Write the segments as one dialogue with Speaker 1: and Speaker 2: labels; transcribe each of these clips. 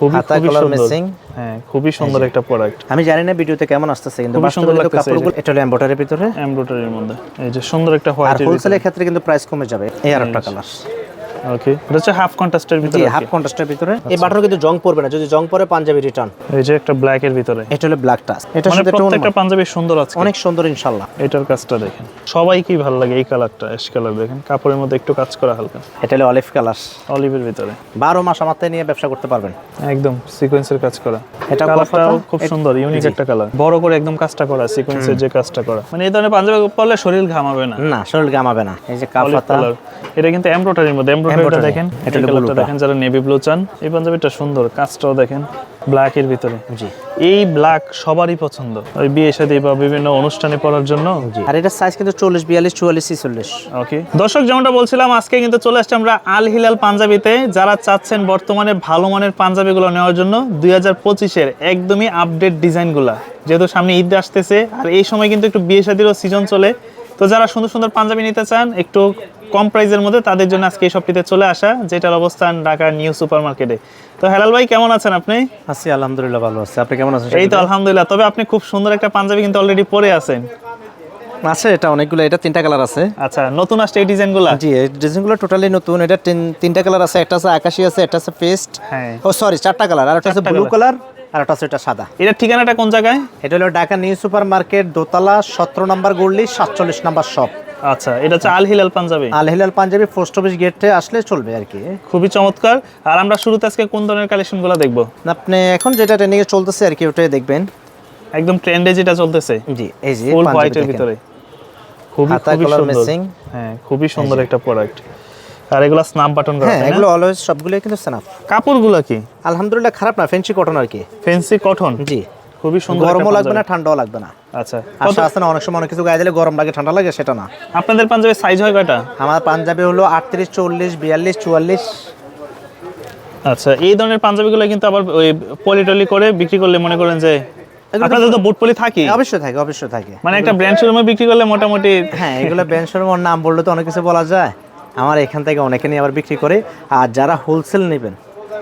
Speaker 1: খুবই
Speaker 2: কলার
Speaker 1: সুন্দর।
Speaker 2: মেসিং
Speaker 1: হ্যাঁ খুবই সুন্দর একটা প্রোডাক্ট
Speaker 2: আমি জানি না ভিডিওতে কেমন আসতেছে কিন্তু
Speaker 1: সুন্দর।
Speaker 2: কাপড়গুলো এটা এমব্রয়ডারির ভিতরে।
Speaker 1: এমব্রয়ডারির মধ্যে। এই যে সুন্দর একটা
Speaker 2: আর হোলসেলের ক্ষেত্রে কিন্তু প্রাইস কমে যাবে। এই আর একটা কালার
Speaker 1: ওকে এটা হচ্ছে হাফ কন্ট্রাস্টের ভিতরে
Speaker 2: হাফ কন্ট্রাস্টের ভিতরে। এই বাটন কিন্তু জং পড়বে না যদি জং পড়ে পাঞ্জাবি রিটার্ন
Speaker 1: এই যে একটা ব্ল্যাক এর ভিতরে।
Speaker 2: এটা হলো ব্ল্যাক টাচ এটা
Speaker 1: মানে
Speaker 2: শুধু একটা
Speaker 1: প্রত্যেকটা পাঞ্জাবি সুন্দর আছে
Speaker 2: অনেক সুন্দর ইনশাল্লাহ
Speaker 1: এটার কাজটা দেখেন। সবাইকেই ভালো লাগে এই কালারটা অ্যাশ কালার দেখেন। কাপড়ের মধ্যে একটু কাজ করা হালকা।
Speaker 2: এটা হলো অলিভ কালার
Speaker 1: অলিভের ভিতরে।
Speaker 2: বারো মাস আমার থেকে নিয়ে ব্যবসা করতে পারবেন।
Speaker 1: একদম সিকোয়েন্সের কাজ করা।
Speaker 2: এটা
Speaker 1: কালারটাও
Speaker 2: কফাটা?
Speaker 1: খুব সুন্দর ইউনিক একটা কালার বড় করে একদম কাজটা করা সিকোয়েন্সের যে কাজটা করা। মানে এই ধরনের পাঞ্জাবি পরলে শরীর ঘামাবে না।
Speaker 2: না শরীর গামাবে না। এই যে কাফাতা
Speaker 1: এটা কিন্তু এমব্রয়ডারির মধ্যে এমব্রয়ডারিটা দেখেন
Speaker 2: এটা
Speaker 1: দেখেন যারা নেভি ব্লু চান এই পাঞ্জাবিটা সুন্দর কাজটাও দেখেন ব্ল্যাক এর ভিতরে।
Speaker 2: জি।
Speaker 1: এই ব্ল্যাক সবারই পছন্দ। ওই বিয়ে শাদী বা বিভিন্ন অনুষ্ঠানে পরার জন্য।
Speaker 2: আর এটা সাইজ কিন্তু চল্লিশ বিয়াল্লিশ চুয়াল্লিশ ছিচল্লিশ।
Speaker 1: ওকে দর্শক যেমনটা বলছিলাম আজকে কিন্তু চলে আসছে আমরা আল হিলাল পাঞ্জাবিতে। যারা চাচ্ছেন বর্তমানে ভালো মানের পাঞ্জাবিগুলো নেওয়ার জন্য দুই হাজার পঁচিশের একদমই আপডেট ডিজাইনগুলা যেহেতু সামনে ঈদ আসতেছে আর এই সময় কিন্তু একটু বিয়ে শাদিরও সিজন চলে। তো যারা সুন্দর সুন্দর পাঞ্জাবি নিতে চান একটু কম প্রাইসের মধ্যে তাদের জন্য আজকে এই শপটিতে চলে আসা যেটার অবস্থান ঢাকা নিউ সুপার মার্কেটে তো হেলাল ভাই কেমন আছেন আপনি?
Speaker 2: আছি আলহামদুলিল্লাহ ভালো আছে। আপনি কেমন আছেন?
Speaker 1: এই তো আলহামদুলিল্লাহ। তবে আপনি খুব সুন্দর একটা পাঞ্জাবি কিন্তু অলরেডি পরে আছেন।
Speaker 2: আছে এটা অনেকগুলো এটা তিনটা কালার আছে।
Speaker 1: আচ্ছা নতুন আসছে এই ডিজাইনগুলা?
Speaker 2: জি এই ডিজাইনগুলো টোটালি নতুন। এটা তিনটা কালার আছে একটা আছে আকাশি আছে একটা আছে পেস্ট।
Speaker 1: হ্যাঁ।
Speaker 2: ও সরি চারটা কালার আর একটা আছে ব্লু কালার। আর একটা এটা সাদা।
Speaker 1: এটার ঠিকানাটা কোন জায়গায়?
Speaker 2: এটা হলো ঢাকা নিউ সুপার মার্কেট দোতলা সতেরো নম্বর গল্লি সাতচল্লিশ নম্বর শপ।
Speaker 1: আচ্ছা এটা হচ্ছে আল হিলাল পাঞ্জাবি?
Speaker 2: আল হিলাল পাঞ্জাবি পোস্ট অফিস গেটে আসলে চলবে আর কি।
Speaker 1: খুবই চমৎকার। আর আমরা শুরুতে আজকে কোন ধরনের কালেকশনগুলো দেখব?
Speaker 2: আপনি এখন যেটা ট্রেনিং এ চলতেছে আর কি ওটাই দেখবেন।
Speaker 1: একদম ট্রেন্ডে যেটা চলতেছে?
Speaker 2: জি এই যে
Speaker 1: ফুল হোয়াইটের ভিতরে। খুবই খুবই সুন্দর। হ্যাঁ খুবই সুন্দর একটা প্রোডাক্ট আর এগুলো স্ন্যাপ বাটন করা
Speaker 2: হ্যাঁ এগুলো অলওয়েজ সবগুলো কিন্তু সেনাফ
Speaker 1: কাপড়গুলো কি?
Speaker 2: আলহামদুলিল্লাহ খারাপ না ফেন্সি কটন আর কি।
Speaker 1: ফেন্সি কটন
Speaker 2: জি।
Speaker 1: খুবই সুন্দর
Speaker 2: গরমও লাগবে না ঠান্ডাও লাগবে না।
Speaker 1: আচ্ছা।
Speaker 2: আশা আছে না অনেক সময় অনেক কিছু গায়ে দিলে গরম লাগে ঠান্ডা লাগে সেটা না।
Speaker 1: আপনাদের পাঞ্জাবির সাইজ হয় কয়টা?
Speaker 2: আমার পাঞ্জাবি হলো আটত্রিশ চল্লিশ বিয়াল্লিশ চুয়াল্লিশ।
Speaker 1: আচ্ছা এই ধরনের পাঞ্জাবিগুলো কিন্তু আবার ওই পলিটলি করে বিক্রি করলে মনে করেন যে আপনাদের তো বুট পলি থাকি
Speaker 2: অবশ্যই থাকে অবশ্যই থাকে।
Speaker 1: মানে একটা ব্র্যান্ড শোরুমে বিক্রি করলে মোটামুটি
Speaker 2: হ্যাঁ এগুলো ব্যান্ড শোরুমের নাম বললে তো অনেক কিছু বলা যায়। আমার এখান থেকে অনেকে নিয়ে আবার বিক্রি করে। আর যারা হোলসেল নেবেন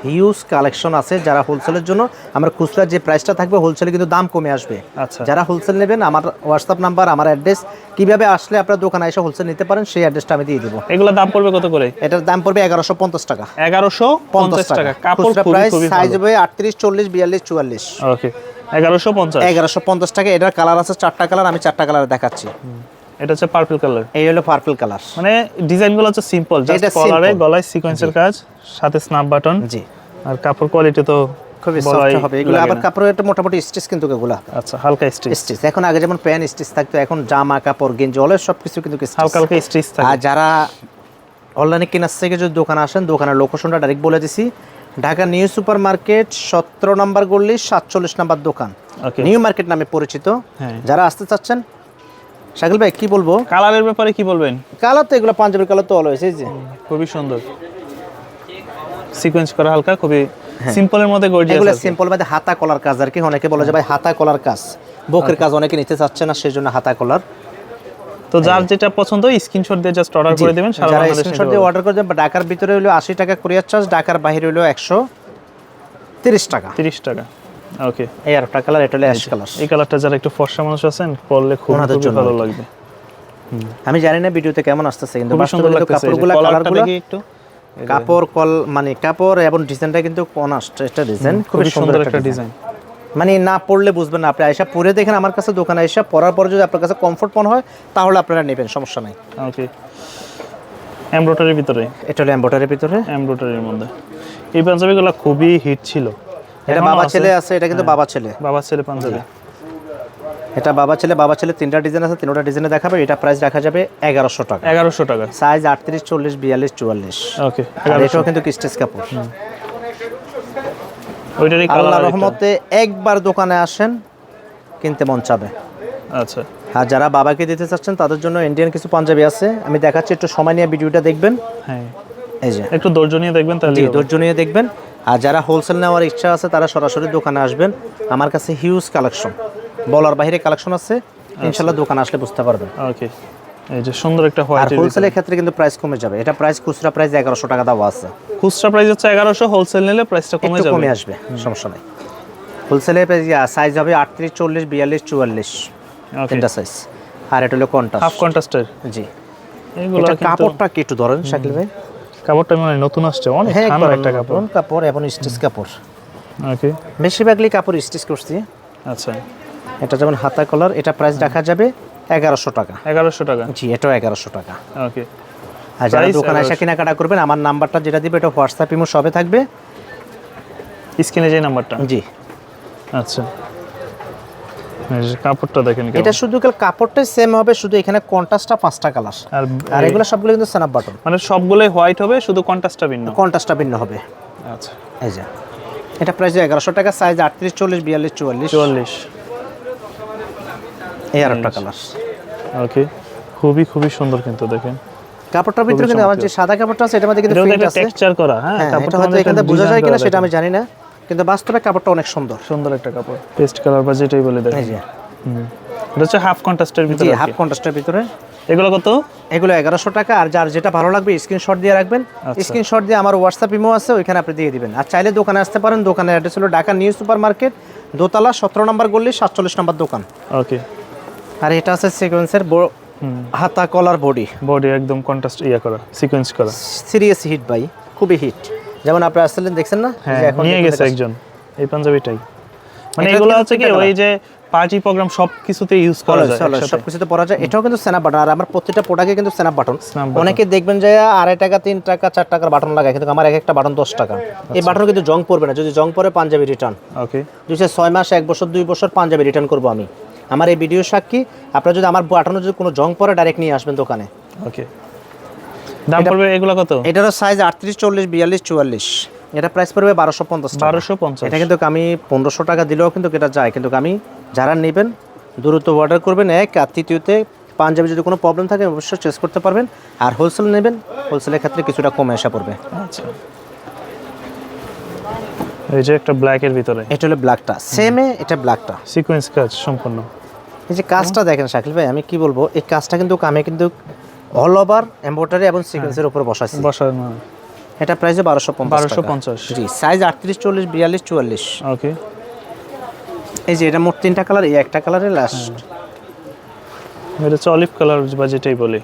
Speaker 2: হিউজ কালেকশন আছে যারা হোলসেলের জন্য আমার খুচরা যে প্রাইসটা থাকবে হোলসেলে কিন্তু দাম কমে আসবে।
Speaker 1: আচ্ছা।
Speaker 2: যারা হোলসেল নেবেন আমার হোয়াটসঅ্যাপ নাম্বার আমার অ্যাড্রেস কীভাবে আসলে আপনার দোকানে এসে হোলসেল নিতে পারেন সেই অ্যাড্রেসটা আমি দিয়ে দেবো।
Speaker 1: এগুলোর দাম পড়বে কত করে?
Speaker 2: এটার দাম পড়বে এগারোশো পঞ্চাশ টাকা।
Speaker 1: এগারোশো পঞ্চাশ টাকা।
Speaker 2: খুচরা প্রাইস সাইজ হবে আটত্রিশ চল্লিশ বিয়াল্লিশ চুয়াল্লিশ।
Speaker 1: ওকে এগারোশো পঞ্চাশ।
Speaker 2: এগারোশো পঞ্চাশ টাকা। এটার কালার আছে চারটা কালার আমি চারটা কালার দেখাচ্ছি।
Speaker 1: এটা হচ্ছে পার্পল কালার
Speaker 2: এই হলো পার্পল কালার
Speaker 1: মানে ডিজাইনগুলো হচ্ছে সিম্পল জাস্ট কলারে গলায় সিকোয়েন্সের কাজ সাথে স্ন্যাপ বাটন
Speaker 2: জি।
Speaker 1: আর কাপড় কোয়ালিটি তো
Speaker 2: খুবই সফট হবে। এগুলো আবার কাপড়ের একটা মোটামুটি স্টিচ কিন্তু এগুলো।
Speaker 1: আচ্ছা হালকা স্টিচ
Speaker 2: স্টিচ এখন আগে যেমন প্যান স্টিচ থাকতো এখন জামা কাপড় গেঞ্জি অলের সব কিছু কিন্তু
Speaker 1: হালকা হালকা স্টিচ
Speaker 2: আর যারা অনলাইনে কেনার থেকে যদি দোকানে আসেন দোকানের লোকেশনটা ডাইরেক্ট বলে দিছি। ঢাকা নিউ সুপার মার্কেট সতেরো নম্বর গল্লি সাতচল্লিশ নম্বর দোকান।
Speaker 1: ওকে
Speaker 2: নিউ মার্কেট নামে পরিচিত।
Speaker 1: হ্যাঁ।
Speaker 2: যারা আসতে চাচ্ছেন শাকিল ভাই কি বলব?
Speaker 1: কালারের ব্যাপারে কি বলবেন?
Speaker 2: কালার তো এগুলো পাঞ্জাবি কালার তো অলওয়েজ এই যে।
Speaker 1: খুবই সুন্দর। সিকোয়েন্স করা হালকা খুবই সিম্পলের মধ্যে গর্জিয়াস
Speaker 2: এগুলো সিম্পল মধ্যে হাতা কলার কাজ আর কি অনেকে বলে যে ভাই হাতা কলার কাজ। বকের কাজ অনেকে নিতে চাচ্ছে না সেই জন্য হাতা কলার
Speaker 1: তো যার যেটা পছন্দ স্ক্রিনশট দিয়ে জাস্ট অর্ডার করে দিবেন সারা বাংলাদেশে
Speaker 2: স্ক্রিনশট দিয়ে অর্ডার করে বা ঢাকার ভিতরে হলো আশি টাকা কুরিয়ার চার্জ ঢাকার বাইরে হলো একশো তিরিশ টাকা।
Speaker 1: 30 টাকা। ওকে
Speaker 2: এই আর একটা কালার এটা হলো অ্যাশ কালার
Speaker 1: এই কালারটা যারা একটু ফর্সা মানুষ আছেন পরলে খুব ভালো লাগবে।
Speaker 2: আমি জানি না ভিডিওতে কেমন আসতেছে কিন্তু বাস্তবে কাপড়গুলো কালারগুলো
Speaker 1: একটু।
Speaker 2: কাপড় কল মানে কাপড় এবং ডিজাইনটা কিন্তু কনাস্ট একটা ডিজাইন
Speaker 1: খুবই সুন্দর একটা ডিজাইন
Speaker 2: মানে না পড়লে বুঝবেন না আপনি আয়সা পরে দেখেন আমার কাছে দোকানে আয়সা পরার পরে যদি আপনার কাছে কমফোর্ট মনে হয় তাহলে আপনারা নেবেন সমস্যা নাই।
Speaker 1: ওকে এমব্রয়ডারির ভিতরে?
Speaker 2: এটা হলো এম্বয়ডারির ভিতরে।
Speaker 1: এমব্রয়ডারির মধ্যে। এই পাঞ্জাবিগুলো খুবই হিট ছিল।
Speaker 2: এটা বাবা ছেলে আছে এটা কিন্তু বাবা ছেলে।
Speaker 1: বাবা ছেলে পাঞ্জাবি।
Speaker 2: এটা বাবা ছেলে বাবা ছেলে তিনটা ডিজাইন আছে তিনটা ডিজাইনে দেখাবে এটা প্রাইস রাখা যাবে এগারোশো টাকা।
Speaker 1: এগারোশো টাকা।
Speaker 2: সাইজ আটত্রিশ চল্লিশ বিয়াল্লিশ চুয়াল্লিশ।
Speaker 1: ওকে
Speaker 2: আর এটাও কিন্তু কিস্টেজ কাপড়।
Speaker 1: ওইটারই
Speaker 2: আল্লাহ রহমতে একবার দোকানে আসেন কিনতে মন চাবে।
Speaker 1: আচ্ছা।
Speaker 2: আর যারা বাবাকে দিতে চাচ্ছেন তাদের জন্য ইন্ডিয়ান কিছু পাঞ্জাবি আছে। আমি দেখাচ্ছি একটু সময় নিয়ে ভিডিওটা দেখবেন।
Speaker 1: হ্যাঁ।
Speaker 2: এই যে।
Speaker 1: একটু ধৈর্য নিয়ে দেখবেন তাহলে
Speaker 2: ধৈর্য নিয়ে দেখবেন। আর যারা হোলসেল নেওয়ার ইচ্ছা আছে তারা সরাসরি দোকানে আসবেন। আমার কাছে হিউজ কালেকশন বলার বাইরে কালেকশন আছে। ইনশাল্লাহ দোকানে আসলে বুঝতে পারবেন।
Speaker 1: ওকে এই যে সুন্দর একটা
Speaker 2: আর
Speaker 1: হোয়াইট
Speaker 2: হোলসেলের ক্ষেত্রে কিন্তু প্রাইস কমে যাবে। এটা প্রাইস খুচরা প্রাইস এগারোশো টাকা দেওয়া আছে।
Speaker 1: খুচরা প্রাইস হচ্ছে এগারোশো হোলসেল নিলে প্রাইসটা কমে যাবে।
Speaker 2: কমে আসবে সমস্যা নাই। হোলসেলের প্রাইস সাইজ হবে আটত্রিশ চল্লিশ বিয়াল্লিশ চুয়াল্লিশ। তিনটা সাইজ আর এটা হলো কন্টাস
Speaker 1: হাফ কন্ট্রাস্টের
Speaker 2: জি।
Speaker 1: এগুলো কিন্তু
Speaker 2: কাপড়টা কি একটু ধরেন শাকিল ভাই?
Speaker 1: কাপড়টা মানে নতুন আসছে অনেক
Speaker 2: হ্যাঁ
Speaker 1: ঠান্ডা একটা কাপড়।
Speaker 2: কাপড় এবং স্টিচ কাপড়।
Speaker 1: ওকে
Speaker 2: বেশিরভাগই কাপড় স্টিচ করছি।
Speaker 1: আচ্ছা।
Speaker 2: এটা যেমন হাতা কলার এটা প্রাইস রাখা যাবে এগারোশো টাকা।
Speaker 1: এগারোশো টাকা?
Speaker 2: জি এটাও এগারোশো টাকা।
Speaker 1: ওকে
Speaker 2: আর যারা দোকানে এসে কেনাকাটা করবেন আমার নাম্বারটা যেটা দিবে এটা হোয়াটসঅ্যাপ ইমো সবে থাকবে।
Speaker 1: স্ক্রিনে যে নাম্বারটা?
Speaker 2: জি।
Speaker 1: আচ্ছা। কাপড়টা দেখেন
Speaker 2: এটা শুধু কাপড়টাই সেম হবে শুধু এখানে কন্ট্রাস্টটা পাঁচটা কালার
Speaker 1: আর
Speaker 2: এগুলো সবগুলো কিন্তু স্ন্যাপ বাটন
Speaker 1: মানে সবগুলোই হোয়াইট হবে শুধু কন্ট্রাস্টটা ভিন্ন।
Speaker 2: কন্ট্রাস্টটা ভিন্ন হবে।
Speaker 1: আচ্ছা।
Speaker 2: এই যে। এটা প্রাইস এগারোশো টাকা সাইজ আটত্রিশ চল্লিশ বিয়াল্লিশ চুয়াল্লিশ।
Speaker 1: চুয়াল্লিশ।
Speaker 2: এই আর একটা কালার
Speaker 1: ওকে খুবই খুবই সুন্দর কিন্তু দেখেন।
Speaker 2: কাপড়টার ভিতরে কিন্তু আমার যে সাদা কাপড়টা আছে মধ্যে কিন্তু
Speaker 1: টেক্সচার করা হ্যাঁ
Speaker 2: হ্যাঁ
Speaker 1: কাপড়টা
Speaker 2: হয়তো এখান বোঝা যায় কিনা সেটা আমি জানি না। কিন্তু বাস্তবে কাপড়টা অনেক সুন্দর।
Speaker 1: সুন্দর একটা কাপড়। পেস্ট কালার বা যেটাই বলে
Speaker 2: এই
Speaker 1: দেখেন
Speaker 2: যে
Speaker 1: এটা হচ্ছে হাফ কন্ট্রাস্টের ভিতরে
Speaker 2: হাফ কন্ট্রাস্টের ভিতরে।
Speaker 1: এগুলো কত?
Speaker 2: এগুলো এগারোশো টাকা আর যার যেটা ভালো লাগবে স্ক্রিনশট দিয়ে রাখবেন।
Speaker 1: আচ্ছা।
Speaker 2: স্ক্রিনশট দিয়ে আমার হোয়াটসঅ্যাপ ইমো আছে ওইখানে আপনি দিয়ে দিবেন। আর চাইলে দোকানে আসতে পারেন দোকানের অ্যাড্রেস হলো ঢাকা নিউ সুপার মার্কেট দোতলা সতেরো নম্বর গল্লি সাতচল্লিশ নম্বর দোকান।
Speaker 1: ওকে
Speaker 2: আর এটা আছে সিকোয়েন্সের হাতা কলার বডি
Speaker 1: বডি একদম কন্ট্রাস্ট ইয়া করা সিকোয়েন্স করা।
Speaker 2: সিরিয়াস হিট ভাই খুবই হিট যেমন আপনি আসছিলেন দেখছেন না?
Speaker 1: হ্যাঁ নিয়ে গেছে একজন এই পাঞ্জাবিটাই। মানে এগুলো হচ্ছে কি ওই যে পার্টি প্রোগ্রাম সব কিছুতে ইউজ করা যায় একসাথে।
Speaker 2: সবকিছুতে পরা যায়। এটাও কিন্তু স্ন্যাপ বাটন আর আমার প্রত্যেকটা প্রোডাক্টে কিন্তু স্ন্যাপ বাটন অনেকে দেখবেন যে আড়াই টাকা তিন টাকা চার টাকার বাটন লাগায় কিন্তু আমার এক একটা বাটন দশ টাকা। এই বাটন কিন্তু জং পড়বে না। যদি জং পরে পাঞ্জাবি রিটার্ন
Speaker 1: ওকে
Speaker 2: যদি সে ছয় মাস এক বছর দুই বছর পাঞ্জাবি রিটার্ন করব আমি। আমার এই ভিডিও সাক্ষী আপনারা যদি আমার বাটনে যদি কোনো জং পরে ডাইরেক্ট নিয়ে আসবেন দোকানে।
Speaker 1: ওকে দাম পড়বে এগুলো কত?
Speaker 2: এটারও সাইজ আটত্রিশ চল্লিশ বিয়াল্লিশ চুয়াল্লিশ। এটা প্রাইস পড়বে বারোশো পঞ্চাশ
Speaker 1: বারোশো পঞ্চাশ।
Speaker 2: এটা কিন্তু আমি পনেরোশো টাকা দিলেও কিন্তু এটা যায়। কিন্তু আমি যারা নেবেন দ্রুত অর্ডার করবেন এক আর তৃতীয়তে পাঞ্জাবি যদি কোনো প্রবলেম থাকে অবশ্যই চেস করতে পারবেন। আর হোলসেল নেবেন হোলসেলের ক্ষেত্রে কিছুটা কমে আসা পড়বে।
Speaker 1: আচ্ছা। এই যে একটা ব্ল্যাকের ভিতরে।
Speaker 2: এটা হলো ব্ল্যাকটা সেমে এটা ব্ল্যাকটা
Speaker 1: সিকোয়েন্স কাজ সম্পূর্ণ।
Speaker 2: এই যে কাজটা দেখেন শাকিল ভাই আমি কি বলব? এই কাজটা কিন্তু আমি কিন্তু অল ওভার এম্ব্রয়ডারি এবং সিকোয়েন্সের উপরে বসাইছি।
Speaker 1: বসার না।
Speaker 2: এটা প্রাইসে বারোশো
Speaker 1: বারোশো পঞ্চাশ।
Speaker 2: জি সাইজ আটত্রিশ চল্লিশ বিয়াল্লিশ চুয়াল্লিশ।
Speaker 1: ওকে
Speaker 2: এই যে এটা মোট তিনটা কালার এই একটা কালারের লাস্ট
Speaker 1: এটা হচ্ছে অলিভ কালার বা যেটাই বলি।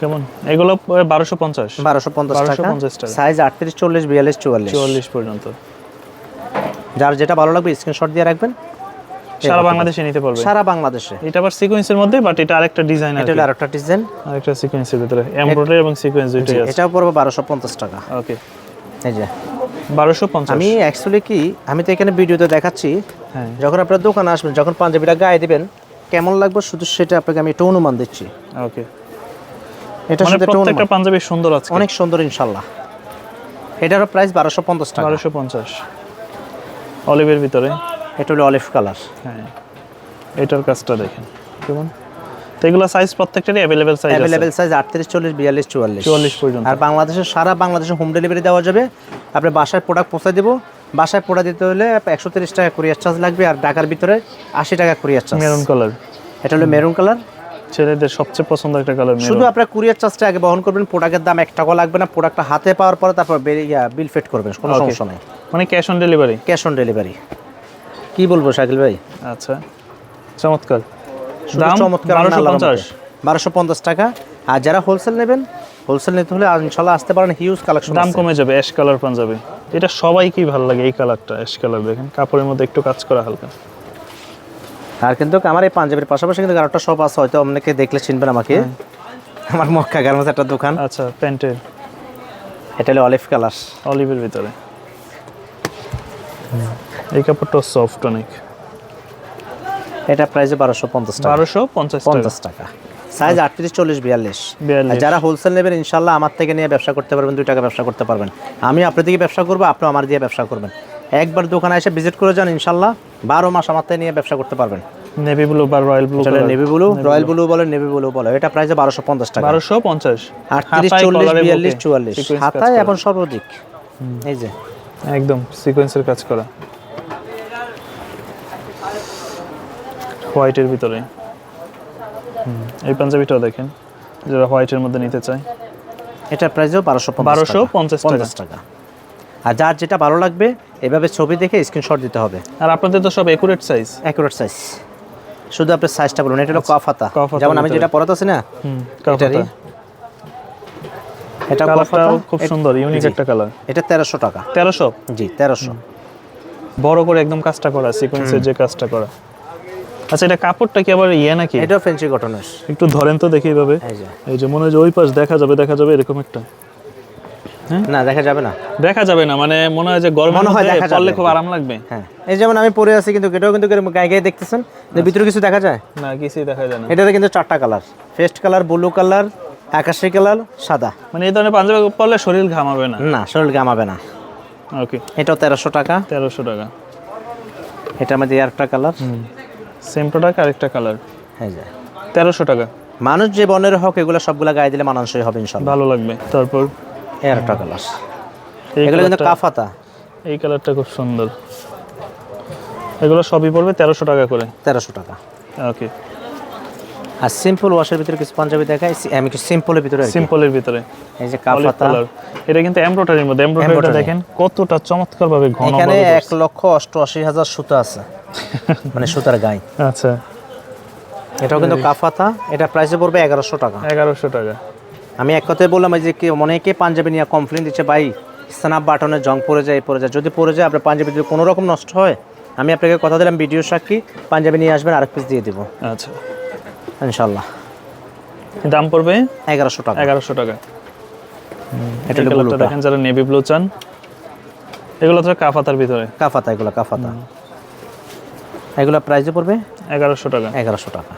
Speaker 1: কেমন? এগুলো বারোশো পঞ্চাশ।
Speaker 2: বারোশো পঞ্চাশ টাকা।
Speaker 1: 1250 টাকা।
Speaker 2: সাইজ আটত্রিশ চল্লিশ বিয়াল্লিশ চুয়াল্লিশ।
Speaker 1: চুয়াল্লিশ পর্যন্ত।
Speaker 2: যার যেটা ভালো লাগবে স্ক্রিনশট দিয়ে রাখবেন।
Speaker 1: সারা বাংলাদেশে নিতে পারবে
Speaker 2: সারা বাংলাদেশে।
Speaker 1: এটা আবার সিকোয়েন্সের মধ্যে বাট এটা আরেকটা ডিজাইন
Speaker 2: এটা আরেকটা ডিজাইন
Speaker 1: আরেকটা সিকোয়েন্সের ভিতরে। এমব্রয়ডারি এবং সিকোয়েন্স দুইটাই আছে।
Speaker 2: এটাও পড়বে বারোশো পঞ্চাশ টাকা।
Speaker 1: ওকে
Speaker 2: এই যে।
Speaker 1: বারোশো পঞ্চাশ।
Speaker 2: আমি অ্যাকচুয়ালি কি আমি তো এখানে ভিডিওতে দেখাচ্ছি
Speaker 1: হ্যাঁ।
Speaker 2: যখন আপনার দোকানে আসবেন যখন পাঞ্জাবিটা গায়ে দিবেন কেমন লাগবে শুধু সেটা আপনাকে আমি একটু অনুমান দিচ্ছি।
Speaker 1: ওকে
Speaker 2: এটা
Speaker 1: মানে
Speaker 2: শুধু একটু
Speaker 1: প্রত্যেকটা। পাঞ্জাবি সুন্দর আছে
Speaker 2: অনেক সুন্দর ইনশাল্লাহ এটারও প্রাইস বারোশো পঞ্চাশ টাকা।
Speaker 1: বারোশো পঞ্চাশ। অলিভের ভিতরে।
Speaker 2: এটা হলো অলিভ কালার।
Speaker 1: হ্যাঁ এটার কাজটা দেখেন কেমন? তো এগুলো সাইজ প্রত্যেকটারই অ্যাভেলেবেল সাইজ
Speaker 2: অ্যাভেলেবেল সাইজ আটত্রিশ চল্লিশ বিয়াল্লিশ চুয়াল্লিশ।
Speaker 1: চুয়াল্লিশ পর্যন্ত।
Speaker 2: আর বাংলাদেশের সারা বাংলাদেশে হোম ডেলিভারি দেওয়া যাবে। আপনি বাসায় প্রোডাক্ট পৌঁছে দেবো। বাসায় প্রোডাক্ট দিতে হলে একশো তিরিশ টাকা কুরিয়ার চার্জ লাগবে আর ঢাকার ভিতরে আশি টাকা কুরিয়ার চার্জ
Speaker 1: মেরুন কালার
Speaker 2: এটা হলো মেরুন কালার
Speaker 1: ছেলেদের সবচেয়ে পছন্দের একটা কালার
Speaker 2: শুধু আপনার কুরিয়ার চার্জটা আগে বহন করবেন প্রোডাক্টের দাম এক টাকা লাগবে না প্রোডাক্টটা হাতে পাওয়ার পরে তারপর বিল ফেট করবেন কোনো. সমস্যা নাই।
Speaker 1: মানে cash on delivery
Speaker 2: cash on delivery কি বলব শাকিল ভাই?
Speaker 1: আচ্ছা চমৎকার। দাম
Speaker 2: চমৎকার
Speaker 1: বারোশো পঞ্চাশ।
Speaker 2: টাকা। আর যারা হোলসেল নেবেন হোলসেল নিতে হলে ইনশাল্লাহ আসতে পারেন হিউজ কালেকশন
Speaker 1: দাম কমে যাবে অ্যাশ কালার পাঞ্জাবি। এটা সবাইকেই ভালো লাগে এই কালারটা অ্যাশ কালার দেখেন। কাপড়ের মধ্যে একটু কাজ করা হালকা।
Speaker 2: আর কিন্তু আমার এই পাঞ্জাবির পাশাপাশি কিন্তু আরেকটা শপ আছে হয়তো অনেকে দেখলে চিনবেন আমাকে। আমার মক্কা গার্মেন্টস একটা দোকান।
Speaker 1: আচ্ছা প্যান্টের।
Speaker 2: এটা হলো অলিভ কালার
Speaker 1: অলিভের ভিতরে। এই কাপড়টা সফট অনেক।
Speaker 2: এটা প্রাইসে বারোশো পঞ্চাশ টাকা।
Speaker 1: বারোশো পঞ্চাশ টাকা।
Speaker 2: পঞ্চাশ টাকা। সাইজ আটত্রিশ চল্লিশ বিয়াল্লিশ। যারা হোলসেল নেবেন ইনশাল্লাহ আমার থেকে নিয়ে ব্যবসা করতে পারবেন দুই টাকা ব্যবসা করতে পারবেন। আমি আপনার দিকে ব্যবসা করব আপনি আমার দিয়ে ব্যবসা করবেন। একবার দোকানে এসে ভিজিট করে যান ইনশাল্লাহ বারো মাস আমার থেকে নিয়ে ব্যবসা করতে পারবেন।
Speaker 1: নেভি ব্লু বা রয়্যাল ব্লু
Speaker 2: চলে নেভি ব্লু রয়্যাল ব্লু বলে নেভি ব্লু বলে এটা প্রাইসে বারোশো পঞ্চাশ টাকা।
Speaker 1: বারোশো পঞ্চাশ।
Speaker 2: আটত্রিশ
Speaker 1: হাতায়
Speaker 2: চল্লিশ
Speaker 1: কলারে
Speaker 2: বিয়াল্লিশ
Speaker 1: বুকে
Speaker 2: চুয়াল্লিশ।
Speaker 1: Sequence কাজ
Speaker 2: হাতায়
Speaker 1: করা।
Speaker 2: এবং সর্বাধিক এই যে।
Speaker 1: একদম সিকোয়েন্সের কাজ করা। হোয়াইটের ভিতরে। এই পাঞ্জাবিটাও দেখেন যারা হোয়াইটের মধ্যে নিতে চায়।
Speaker 2: এটা প্রাইসও বারোশো
Speaker 1: 1250 টাকা।
Speaker 2: পঞ্চাশ টাকা। আর যার যেটা ভালো লাগবে এভাবে ছবি দেখে স্ক্রিনশট দিতে হবে।
Speaker 1: আর আপনাদের তো সব একুরেট সাইজ
Speaker 2: অ্যাকুরেট সাইজ শুধু আপনার সাইজটা বলুন এটা হলো কফাতা
Speaker 1: আচ্ছা, কফ হাতা
Speaker 2: যেমন আমি। যেটা পরাতেছি না এটা
Speaker 1: খুব সুন্দর ইউনিক একটা কালার
Speaker 2: এটা তেরোশো টাকা।
Speaker 1: তেরোশো?
Speaker 2: জি তেরোশো।
Speaker 1: বড় করে একদম কাজটা করা সিকোয়েন্সের যে কাজটা করা। আচ্ছা এটা কাপড়টা কি আবার ইয়ে নাকি?
Speaker 2: এটা ফেন্সি কটনের
Speaker 1: একটু ধরেন তো দেখি এইভাবে।
Speaker 2: এই যে।
Speaker 1: মনে হয় যে ওই পাশ দেখা যাবে দেখা যাবে এরকম একটা।
Speaker 2: না দেখা যাবে না।
Speaker 1: দেখা যাবে না মানে মনে হয় যে গরমের
Speaker 2: মনে হয় দেখা যাবে।
Speaker 1: খুব আরাম লাগবে।
Speaker 2: হ্যাঁ। এই যেমন আমি পরে আছি কিন্তু এটাও কিন্তু গায়ে গায়ে দেখতেছেন? কিন্তু ভিতরে কিছু দেখা যায়?
Speaker 1: না কিছুই দেখা যায় না।
Speaker 2: এটাতে কিন্তু চারটা colour fest colour blue colour আকাশি কালার সাদা।
Speaker 1: মানে এই ধরনের পাঞ্জাবি পরলে শরীর ঘামাবে না?
Speaker 2: না শরীর ঘামাবে না।
Speaker 1: ওকে
Speaker 2: এটাও তেরোশো টাকা।
Speaker 1: তেরোশো টাকা।
Speaker 2: এটার মধ্যে আরেকটা কালার
Speaker 1: সেম প্রোডাক্ট আরেকটা কালার
Speaker 2: হ্যাঁ যা।
Speaker 1: তেরোশো টাকা।
Speaker 2: মানুষ যে বনের হক এগুলো সবগুলো গায়ে দিলে মানানসই হবে ইনশাল্লাহ।
Speaker 1: ভালো লাগবে। তারপর?
Speaker 2: এর একটা কালার এগুলো কিন্তু কাফাতা।
Speaker 1: এই কালারটা খুব সুন্দর। এগুলো সবই পড়বে তেরোশো টাকা করে।
Speaker 2: তেরোশো টাকা।
Speaker 1: ওকে
Speaker 2: আর সিম্পল ওয়াশের ভিতরে কিছু পাঞ্জাবি দেখাই। আমি একটু সিম্পলের ভিতরে
Speaker 1: সিম্পলের ভিতরে।
Speaker 2: এই যে কাফাতা।
Speaker 1: এটা কিন্তু এমব্রয়ডারির মধ্যে। এমব্রয়ডারিটা দেখেন কতটা চমৎকার ভাবে ঘন
Speaker 2: এখানে
Speaker 1: ভাবে
Speaker 2: এক লক্ষ অষ্টআশি হাজার সুতা আছে। মানে সুতার গায়ে।
Speaker 1: আচ্ছা।
Speaker 2: এটাও কিন্তু কাফাতা। এটা প্রাইসে পড়বে এগারোশো টাকা।
Speaker 1: এগারোশো টাকা।
Speaker 2: আমি এক কথায় বললাম এই যে কি অনেকে পাঞ্জাবি নিয়ে কমপ্লেন দিচ্ছে ভাই স্নাপ বাটনে জং পড়ে যায় পড়ে যায়। যদি পড়ে যায় আপনার পাঞ্জাবি যদি কোনো রকম নষ্ট হয় আমি আপনাকে কথা দিলাম ভিডিও সাক্ষী পাঞ্জাবি নিয়ে আসবেন আরেক পিস দিয়ে দেবো।
Speaker 1: আচ্ছা।
Speaker 2: ইনশাল্লাহ
Speaker 1: দাম পড়বে?
Speaker 2: এগারোশো টাকা।
Speaker 1: এগারোশো টাকা।
Speaker 2: এটা
Speaker 1: দেখেন যারা নেভি ব্লু চান। এগুলো তো কাফাতার ভিতরে।
Speaker 2: কাফাতা এগুলো কাফাতা। এগুলো প্রাইসে পড়বে?
Speaker 1: এগারোশো টাকা।
Speaker 2: এগারোশো টাকা।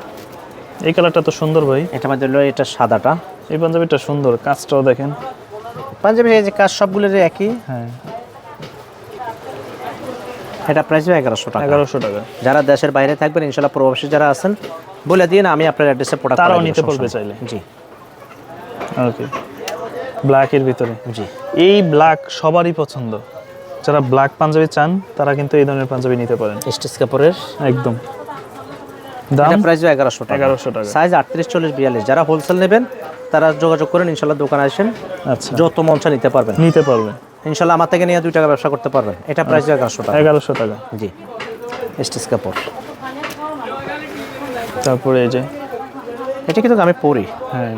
Speaker 1: এই কালারটা তো সুন্দর ভাই।
Speaker 2: এটা মধ্যে হলো এটা সাদাটা।
Speaker 1: এই পাঞ্জাবিটা সুন্দর কাজটাও দেখেন।
Speaker 2: পাঞ্জাবি এই যে কাজ সবগুলোর একই।
Speaker 1: হ্যাঁ।
Speaker 2: এটা প্রাইসও এগারোশো টাকা।
Speaker 1: এগারোশো টাকা।
Speaker 2: যারা দেশের বাইরে থাকবেন ইনশাল্লাহ প্রবাসী যারা আছেন বলে দিয়ে না আমি আপনার অ্যাড্রেসে প্রোডাক্ট
Speaker 1: তারাও নিতে পারবে চাইলে।
Speaker 2: জি।
Speaker 1: ওকে ব্ল্যাকের ভিতরে।
Speaker 2: জি।
Speaker 1: এই ব্ল্যাক সবারই পছন্দ। যারা ব্ল্যাক পাঞ্জাবি চান তারা কিন্তু এই ধরনের পাঞ্জাবি নিতে পারেন।
Speaker 2: স্টিচ কাপড়ের?
Speaker 1: একদম। দাম?
Speaker 2: এটা প্রাইসও এগারোশো টাকা।
Speaker 1: এগারোশো টাকা।
Speaker 2: সাইজ আটত্রিশ চল্লিশ বিয়াল্লিশ। যারা হোলসেল নেবেন তারা যোগাযোগ করেন ইনশাল্লাহ দোকানে আসেন।
Speaker 1: আচ্ছা।
Speaker 2: যত মঞ্চা নিতে পারবেন।
Speaker 1: নিতে পারবেন।
Speaker 2: ইনশাল্লাহ আমার থেকে নিয়ে দুই টাকা ব্যবসা করতে পারবেন। এটা প্রাইস এগারোশো টাকা।
Speaker 1: এগারোশো টাকা।
Speaker 2: জি। স্টিচ কাপড়।
Speaker 1: তারপরে এই যে
Speaker 2: এটা কিন্তু আমি পরি
Speaker 1: হ্যাঁ।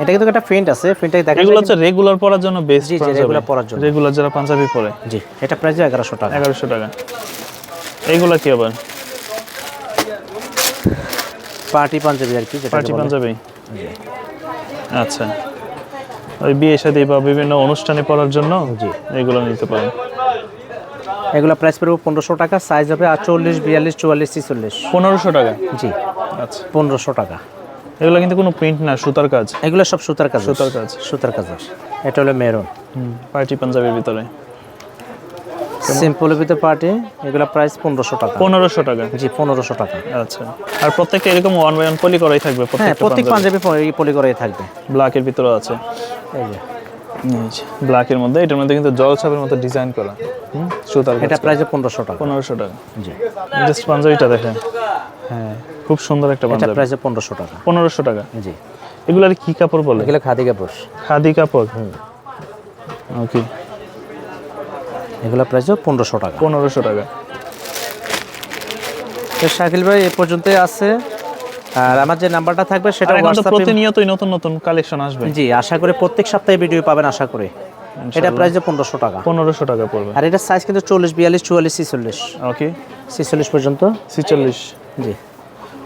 Speaker 2: এটা কিন্তু একটা ফেন্ট আছে ফেন্টটা দেখা
Speaker 1: এগুলো হচ্ছে রেগুলার পরার জন্য বেস্ট
Speaker 2: জি, regular পরার জন্য।
Speaker 1: রেগুলার যারা পাঞ্জাবি পরে।
Speaker 2: জি এটা প্রাইস এগারোশো টাকা।
Speaker 1: এগারোশো টাকা। এইগুলা কি আবার?
Speaker 2: পার্টি পাঞ্জাবি আর কি যেটা
Speaker 1: পার্টি পাঞ্জাবি? আচ্ছা। ওই বিয়ে শাদী বা বিভিন্ন অনুষ্ঠানে পরার জন্য
Speaker 2: জি।
Speaker 1: এগুলো নিতে পারেন।
Speaker 2: এগুলো প্রাইস পড়বে পনেরোশো টাকা সাইজ হবে আর চল্লিশ বিয়াল্লিশ চুয়াল্লিশ ছিচল্লিশ।
Speaker 1: পনেরোশো টাকা?
Speaker 2: জি। পনেরোশো টাকা।
Speaker 1: এগুলো কিন্তু কোনো প্রিন্ট না সুতার কাজ।
Speaker 2: এগুলো সব সুতার কাজ।
Speaker 1: সুতার কাজ।
Speaker 2: সুতার কাজ। এটা হলো মেরুন।
Speaker 1: পার্টি পাঞ্জাবির ভিতরে।
Speaker 2: সিম্পলের ভিতরে পার্টি এগুলো প্রাইস পনেরোশো টাকা।
Speaker 1: পনেরোশো টাকা।
Speaker 2: জি পনেরোশো টাকা।
Speaker 1: আচ্ছা। আর প্রত্যেকটা এরকম ওয়ান বাই ওয়ান পলি করাই থাকবে
Speaker 2: হ্যাঁ প্রত্যেক
Speaker 1: পাঞ্জাবি?
Speaker 2: পলি করে থাকবে।
Speaker 1: ব্ল্যাকের ভিতরে আছে।
Speaker 2: এই যে।
Speaker 1: ব্ল্যাকের মধ্যে এটার মধ্যে কিন্তু জল ছাপের মতো ডিজাইন করা। সুতার
Speaker 2: এটা প্রাইস পনেরোশো টাকা।
Speaker 1: পনেরোশো টাকা।
Speaker 2: জি।
Speaker 1: জাস্ট পাঞ্জাবিটা দেখেন। হ্যাঁ। খুব সুন্দর একটা
Speaker 2: এটা
Speaker 1: পাঞ্জাবি।
Speaker 2: প্রাইস পনেরোশো টাকা।
Speaker 1: পনেরোশো টাকা?
Speaker 2: জি।
Speaker 1: এগুলার কি কাপড় বলে?
Speaker 2: এগুলো খাদি কাপড়।
Speaker 1: খাদি কাপড়? হুম। ওকে
Speaker 2: এগুলো প্রাইস পনেরোশো টাকা।
Speaker 1: পনেরোশো টাকা।
Speaker 2: তো শাকিল ভাই এ পর্যন্তই আছে। আর আমার যে নাম্বারটা থাকবে সেটা
Speaker 1: তো
Speaker 2: হোয়াটসঅ্যাপে
Speaker 1: প্রতিনিয়তই নতুন নতুন কালেকশন আসবে।
Speaker 2: জি আশা করি প্রত্যেক সপ্তাহে ভিডিও পাবেন আশা করি। এটা প্রাইস পনেরোশো টাকা।
Speaker 1: পনেরোশো টাকা পড়বে।
Speaker 2: আর এটা সাইজ কিন্তু চল্লিশ বিয়াল্লিশ চুয়াল্লিশ ছিচল্লিশ।
Speaker 1: ওকে
Speaker 2: ছিচল্লিশ পর্যন্ত।
Speaker 1: ছিচল্লিশ।
Speaker 2: জি।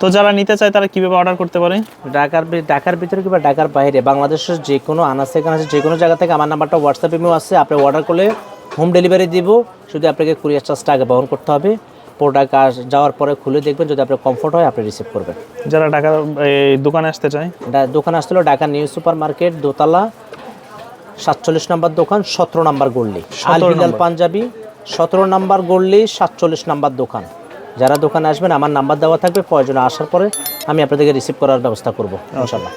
Speaker 1: তো যারা নিতে চায় তারা কীভাবে অর্ডার করতে পারে?
Speaker 2: ঢাকার ঢাকার ভিতরে কিংবা ঢাকার বাইরে বাংলাদেশের যে কোনো আনাচে কানাচে যে কোনো জায়গা থেকে আমার নাম্বারটা হোয়াটসঅ্যাপে আছে আপনি অর্ডার করলে হোম ডেলিভারি দিব শুধু আপনাকে কুরিয়ার চার্জটা আগে বহন করতে হবে। প্রোডাক্ট আস যাওয়ার পরে খুলে দেখবেন যদি আপনার কমফোর্ট হয় আপনি রিসিভ করবেন।
Speaker 1: যারা এই দোকানে আসতে চায়?
Speaker 2: ডা- আসতে হলো ঢাকা নিউ সুপার মার্কেট দোতলা সাতচল্লিশ নাম্বার দোকান সতেরো নাম্বার গল্লি আল
Speaker 1: 17
Speaker 2: পাঞ্জাবি সতেরো নাম্বার গল্লি সাতচল্লিশ নাম্বার দোকান। যারা দোকানে আসবেন, আমার নাম্বার দেওয়া থাকবে। প্রয়োজনে আসার পরে আমি আপনাদেরকে রিসিভ করার ব্যবস্থা করব ইনশাল্লাহ